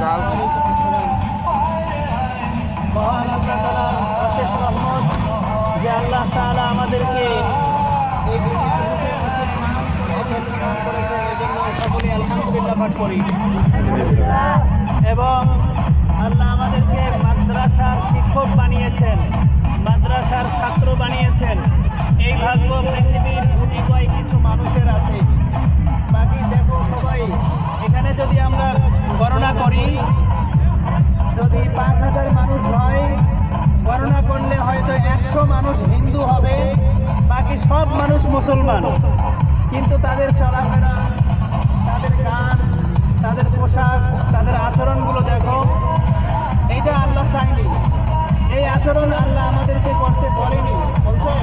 তাআলার অশেষ রহমত যে আল্লাহ আমাদেরকে এবং মানুষ হিন্দু হবে, বাকি সব মানুষ মুসলমান। কিন্তু তাদের চলাফেরা, তাদের গান, তাদের পোশাক, তাদের আচরণগুলো দেখো, এইটা আল্লাহ চায়নি। এই আচরণ আল্লাহ আমাদেরকে করতে বলেনি, বলছে?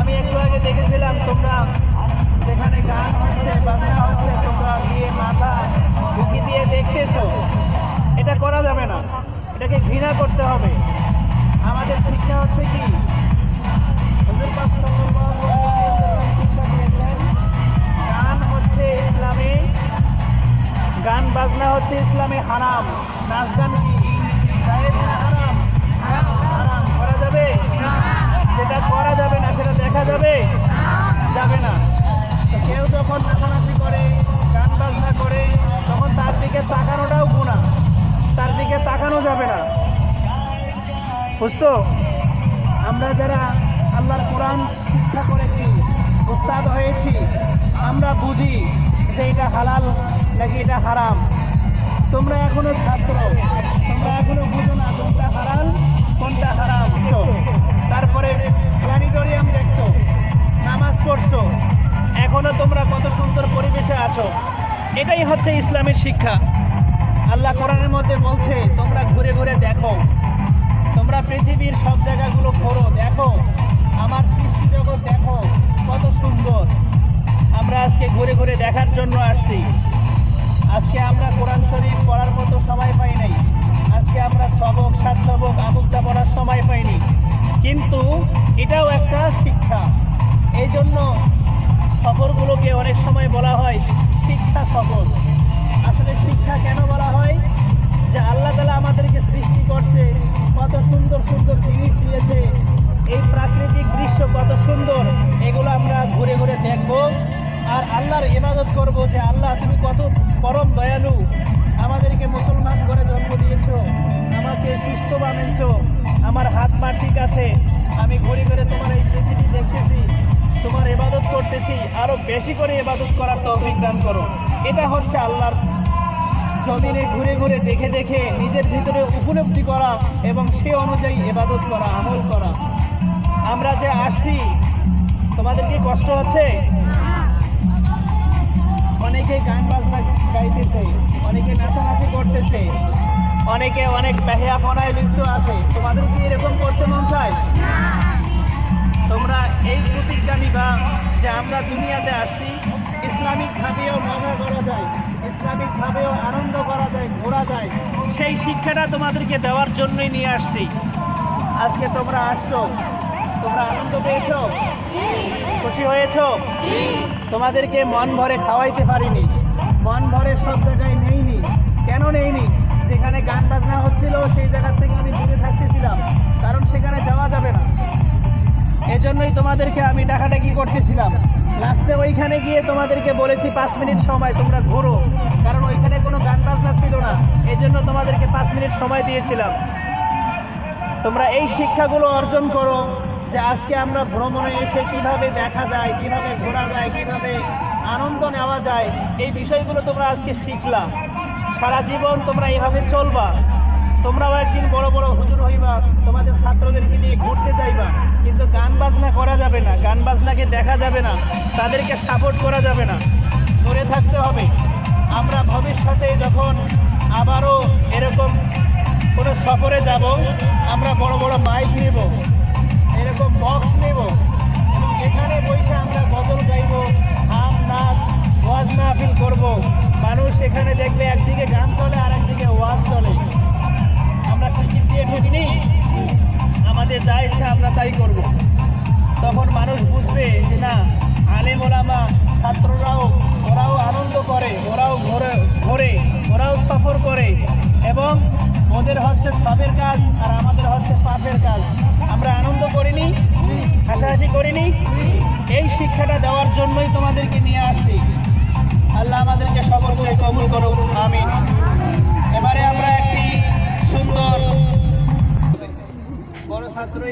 আমি একটু আগে দেখেছিলাম তোমরা যেখানে গান হচ্ছে, বাজনা হচ্ছে, তোমরা গিয়ে মাথা ঢুকি দিয়ে দেখতেছো। এটা করা যাবে না। এটাকে ঘৃণা করতে হবে। আমাদের শিক্ষা হচ্ছে কি? গান হচ্ছে ইসলামে, গান বাজনা হচ্ছে ইসলামে হারাম। নাচ গান কি? হারাম? করা যাবে? যেটা করা যাবে না, সেটা দেখা যাবে? যাবে না। কেউ যখন নাচানাচি করে, গান বাজনা করে, তখন তার দিকে তাকানোটাও গুণা তার দিকে তাকানো যাবে না। বুঝতো আমরা যারা আল্লাহর কোরআন শিক্ষা করেছি উস্তাদ হয়েছি, আমরা বুঝি যে এটা হালাল নাকি এটা হারাম। তোমরা এখনও ছাত্র, তোমরা এখনও বুঝো না কোনটা হালাল কোনটা হারাম? তারপরে প্ল্যানিটোরিয়াম দেখছ, নামাজ পড়ছো, এখনও তোমরা কত সুন্দর পরিবেশে আছো। এটাই হচ্ছে ইসলামের শিক্ষা। আল্লাহ কোরআনের মধ্যে বলছে, তোমরা ঘুরে ঘুরে দেখো। তোমরা পৃথিবীর সব জায়গাগুলো ঘোরো, দেখো। আমার সৃষ্টি জগৎ, দেখো, কত সুন্দর। আমরা আজকে ঘুরে ঘুরে দেখার জন্য আসছি। আজকে আমরা কোরআন শরীফ পড়ার মতো সময় পাই নাই। আজকে আমরা সবক সাত ছবক আমুকটা পড়ার সময় পাইনি। কিন্তু এটাও একটা শিক্ষা। এই জন্য সফরগুলোকে অনেক সময় বলা হয় শিক্ষা সফর। আসলে শিক্ষা কেন বলা আল্লাহর ইবাদত করব যে আল্লাহ, তুমি কত পরম দয়ালু। আমাদেরকে মুসলমান করে জন্ম দিয়েছ, আমাকে সুস্থ বানিয়েছ, আমার হাত পা ঠিক আছে। আমি ঘুরে ঘুরে তোমার এই পৃথিবী দেখতেছি, তোমার ইবাদত করতেছি, আরও বেশি করে ইবাদত করার তৌফিক দান করো। এটা হচ্ছে আল্লাহর জমিনে ঘুরে ঘুরে দেখে দেখে নিজের ভিতরে উপলব্ধি করা এবং সে অনুযায়ী এবাদত করা, আমল করা। আমরা যে আসছি, তোমাদের কি কষ্ট হচ্ছে? অনেকে গান বাজনা গাইতেছে, অনেকে নাচানাচি করতেছে, অনেকে অনেক বেহিয়াপনায় লিপ্ত আছে। তোমাদের কি এরকম করতে মন চায়? তোমরা এই প্রতিজ্ঞা নিবা যে আমরা দুনিয়াতে আসছি ইসলামিকভাবেও মজা করা যায় ইসলামিকভাবেও আনন্দ করা যায়, ঘোরা যায়। সেই শিক্ষাটা তোমাদেরকে দেওয়ার জন্যই নিয়ে আসছি। আজকে তোমরা আসছো। তোমরা আনন্দ পেয়েছ? খুশি হয়েছো? তোমাদেরকে মন ভরে খাওয়াইতে পারিনি। মন ভরে সব জায়গায় নেইনি। কেন নেইনি? যেখানে গান বাজনা হচ্ছিল সেই জায়গা থেকে আমি দূরে থাকতেছিলাম। কারণ সেখানে যাওয়া যাবে না। এজন্যই তোমাদেরকে আমি ডাকাডাকি করতেছিলাম। লাস্টে ওইখানে গিয়ে তোমাদেরকে বলেছি পাঁচ মিনিট সময় তোমরা ঘোরো। কারণ ওইখানে কোনো গান বাজনা ছিল না। এই জন্য তোমাদেরকে পাঁচ মিনিট সময় দিয়েছিলাম। তোমরা এই শিক্ষাগুলো অর্জন করো। যে আজকে আমরা ভ্রমণে এসে কীভাবে দেখা যায়, কীভাবে ঘোরা যায়, কীভাবে আনন্দ নেওয়া যায়, এই বিষয়গুলো তোমরা আজকে শিখলা। সারা জীবন তোমরা এভাবে চলবা। তোমরাও একদিন বড় বড় হুজুর হইবা, তোমাদের ছাত্রদেরকে নিয়ে ঘুরতে যাইবা, কিন্তু গান বাজনা করা যাবে না, গান বাজনাকে দেখা যাবে না, তাদেরকে সাপোর্ট করা যাবে না। দূরে থাকতে হবে, আমরা ভবিষ্যতে যখন আবারও এরকম কোনো সফরে যাব, আমরা তাই করব। তখন মানুষ বুঝবে যে না, আলেম ওলামা ছাত্ররাও, ওরাও আনন্দ করে, ওরাও ঘোরে ঘোরে, ওরাও সফর করে এবং ওদের হচ্ছে সবের কাজ আর আমাদের হচ্ছে পাপের কাজ। আমরা আনন্দ করিনি, হাসাহাসি করিনি, এই শিক্ষাটা দেওয়ার জন্যই তোমাদেরকে নিয়ে আসছি। আল্লাহ আমাদেরকে সকলকে কবুল করুক।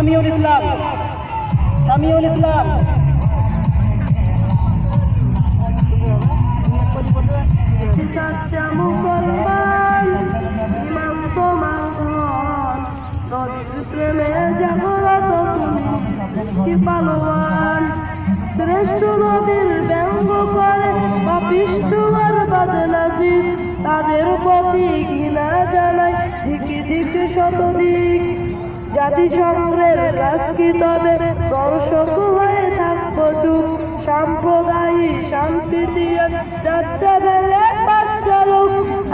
সামিউল ইসলাম। সামিউল ইসলাম। প্রেমে শ্রেষ্ঠ নদীর ব্যঙ্গ করে পাপিষ্ঠ আর তাদের প্রতি ঘৃণা জানাই দিকে দিকে শতদিক। জাতিসংঘের কাজ তবে দর্শক হয়ে থাকব চুপ। সাম্প্রদায়িক শান্তি যাচ্ছে বেড়ে বাচ্চা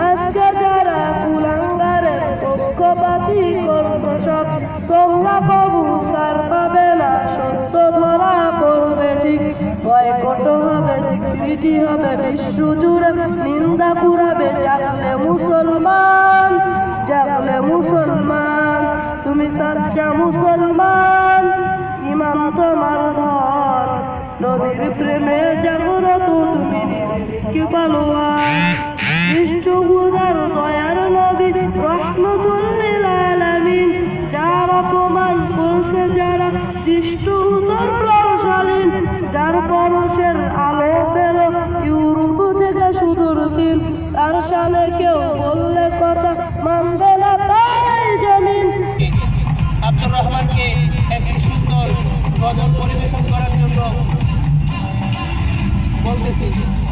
আজকে যারা কুলাঙ্গারের পক্ষপাতি করছ সব, তোমরা কবু সার পাবে না, সত্য ধরা পড়বে ঠিক। বয়কট হবে, বিকৃতি হবে, বিশ্ব জুড়ে নিন্দা কুড়াবে জাগলে মুসলমান প্রেমে জাগরত তুমি কি পালোয়ান decidido.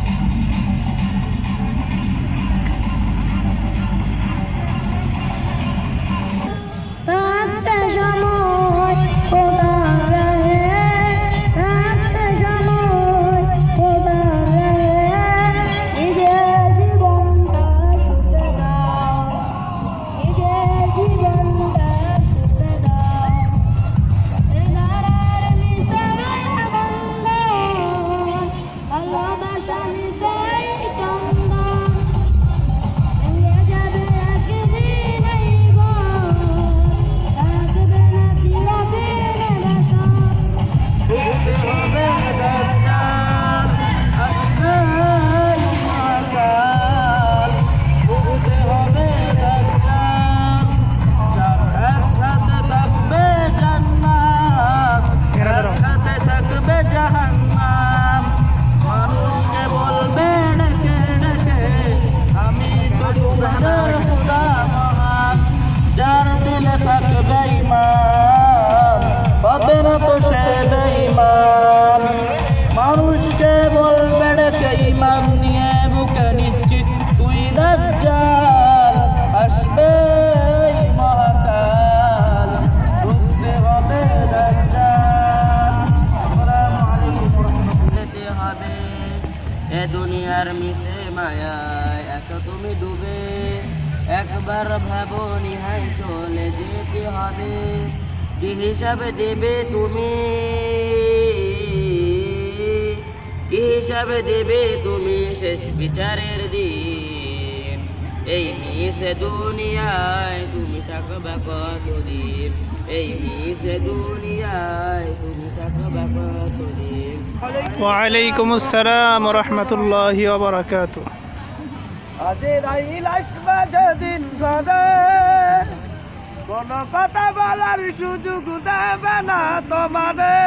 মানুষকে মায়ায় এসো তুমি ডুবে। একবার ভাবো নিহাই চলে যেতে হবে। কি হিসাবে দেবে তুমি? কি হিসাবে দেবে তুমি শেষ বিচারের দিন? এই মিশে দুনিয়ায় তুমি থাকবে কতদিন? এই মিশে দুনিয়ায় তুমি থাকবে কতদিন? ওয়ালাইকুম আসসালাম রহমতুল্লাহ বারাকাতু আজরাইল কথা বলার সুযোগ দেবে না তোমারে।